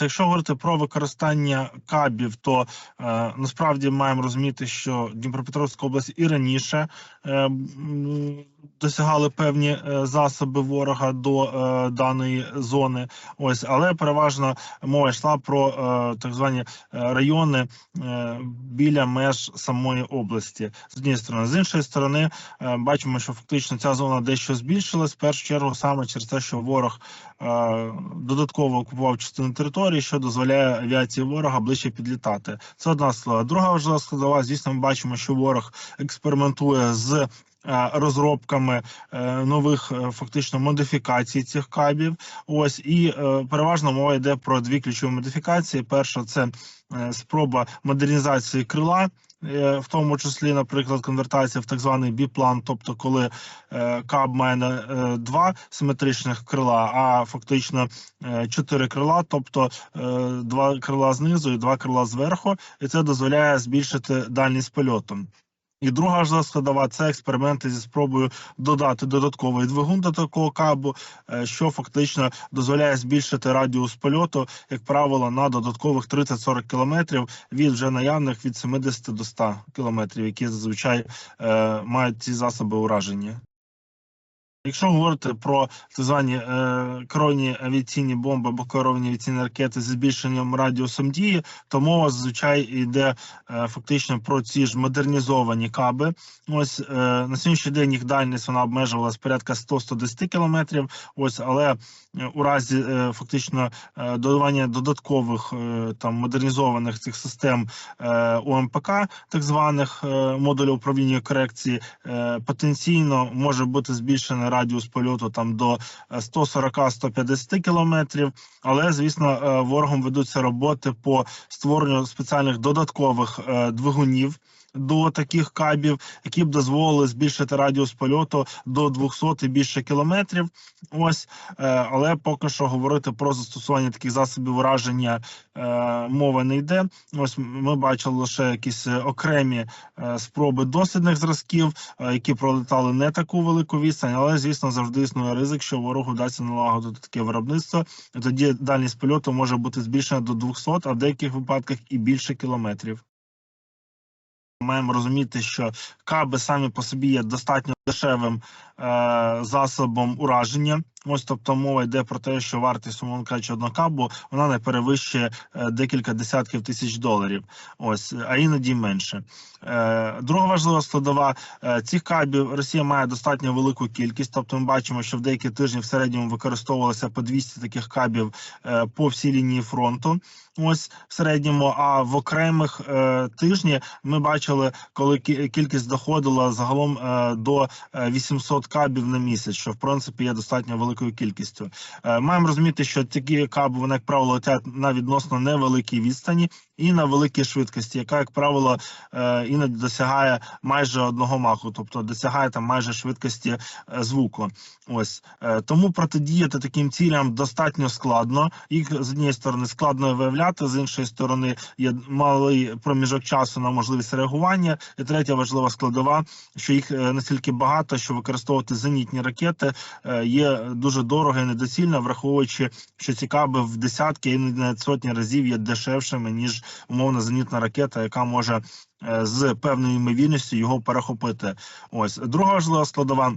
Це якщо говорити про використання кабів, то е, насправді маємо розуміти, що Дніпропетровська область і раніше е, досягали певні е, засоби ворога до е, даної зони. Ось, але переважно мова йшла про е, так звані райони біля меж самої області. З однієї сторони, з іншої сторони, бачимо, що фактично ця зона дещо збільшилась. В першу чергу саме через те, що ворог додатково окупував частину території, що дозволяє авіації ворога ближче підлітати. Це одна складова. Друга важлива складова. Звісно, ми бачимо, що ворог експериментує з. Е, Розробками е, нових е, фактично модифікацій цих кабів, ось і переважно мова йде про дві ключові модифікації. Перша це спроба модернізації крила, в тому числі, наприклад, конвертація в так званий біплан, тобто коли каб має два симетричних крила, а фактично чотири крила, тобто два крила знизу і два крила зверху, і це дозволяє збільшити дальність польоту. І друга ж складова це експерименти зі спробою додати додатковий двигун до такого кабу, е, що фактично дозволяє збільшити радіус польоту, як правило, на додаткових 30-40 кілометрів від вже наявних від 70 до 100 кілометрів, які зазвичай е, мають ці засоби ураження. Якщо говорити про так звані е, керовані авіаційні бомби або керовані авіаційні ракети зі збільшенням радіусом дії, то мова зазвичай йде е, фактично про ці ж модернізовані каби. Ось е, на сьогоднішній день їх дальність вона обмежувалась порядка 100-110 кілометрів. Ось, але е, у разі е, фактично е, додавання додаткових е, там модернізованих цих систем е, УМПК, так званих е, модулів управління корекції, е, потенційно може бути збільшений радіус польоту там до е, 140-150 кілометрів. Але звісно, е, ворогом ведуться роботи по створенню спеціальних додаткових е, двигунів. До таких кабів, які б дозволили збільшити радіус польоту до 200 і більше кілометрів. Ось, е, але поки що говорити про застосування таких засобів ураження е, мови не йде. Ось ми бачили лише якісь окремі е, спроби дослідних зразків, які пролетали не таку велику відстань, але звісно завжди існує ризик, що ворогу вдасться налагодити таке виробництво. І тоді дальність польоту може бути збільшена до 200, а в деяких випадках і більше кілометрів. Маємо розуміти, що каби самі по собі є достатньо дешевим е, засобом ураження. Ось тобто мова йде про те, що вартість умовно кажучи, одного кабу вона не перевищує е, декілька десятків тисяч доларів. Ось а іноді менше. Е, друга важлива складова е, цих кабів Росія має достатньо велику кількість. Тобто, ми бачимо, що в деякі тижні в середньому використовувалося по 200 таких кабів по всій лінії фронту. Ось в середньому, а в окремих е, тижні ми бачили, коли кі- кількість доходила загалом до е, 800 кабів на місяць, що в принципі є достатньо великою кількістю. Е, маємо розуміти, що такі каби вони, як правило, летять на відносно невеликій відстані і на великій швидкості, яка, як правило, е, іноді досягає майже одного маху, тобто досягає там майже швидкості е, звуку. Ось е, тому протидіяти таким цілям достатньо складно. Їх з однієї сторони складно виявляти, з іншої сторони є малий проміжок часу на можливість реагування. І третя важлива складова, що їх настільки багато, що використовувати зенітні ракети є дуже дорого і недоцільно, враховуючи, що ці каби в десятки і навіть сотні разів є дешевшими ніж умовна зенітна ракета, яка може е, з певною ймовірністю його перехопити. Ось друга важлива складова.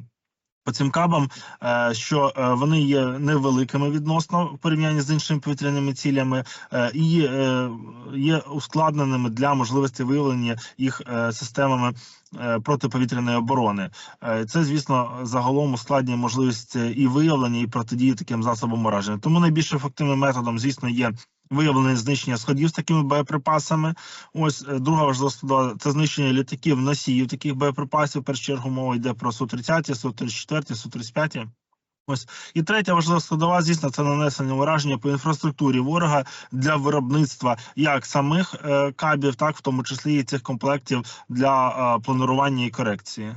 По цим кабам, е, що е, вони є невеликими відносно в порівнянні з іншими повітряними цілями, і є ускладненими для можливості виявлення їх системами протиповітряної оборони. Це, звісно, загалом ускладнює можливість і виявлення, і протидії таким засобам ураження. Тому найбільш ефективним методом, звісно, є. Виявлення знищення сходів з такими боєприпасами. Ось е, друга важлива складова – це знищення літаків носіїв таких боєприпасів. В першу чергу мова йде про су 30 су 34 су 35 Ось і третя важлива складова, звісно, це нанесення ураження по інфраструктурі ворога для виробництва як самих е, кабів, так в тому числі і цих комплектів для е, планування і корекції.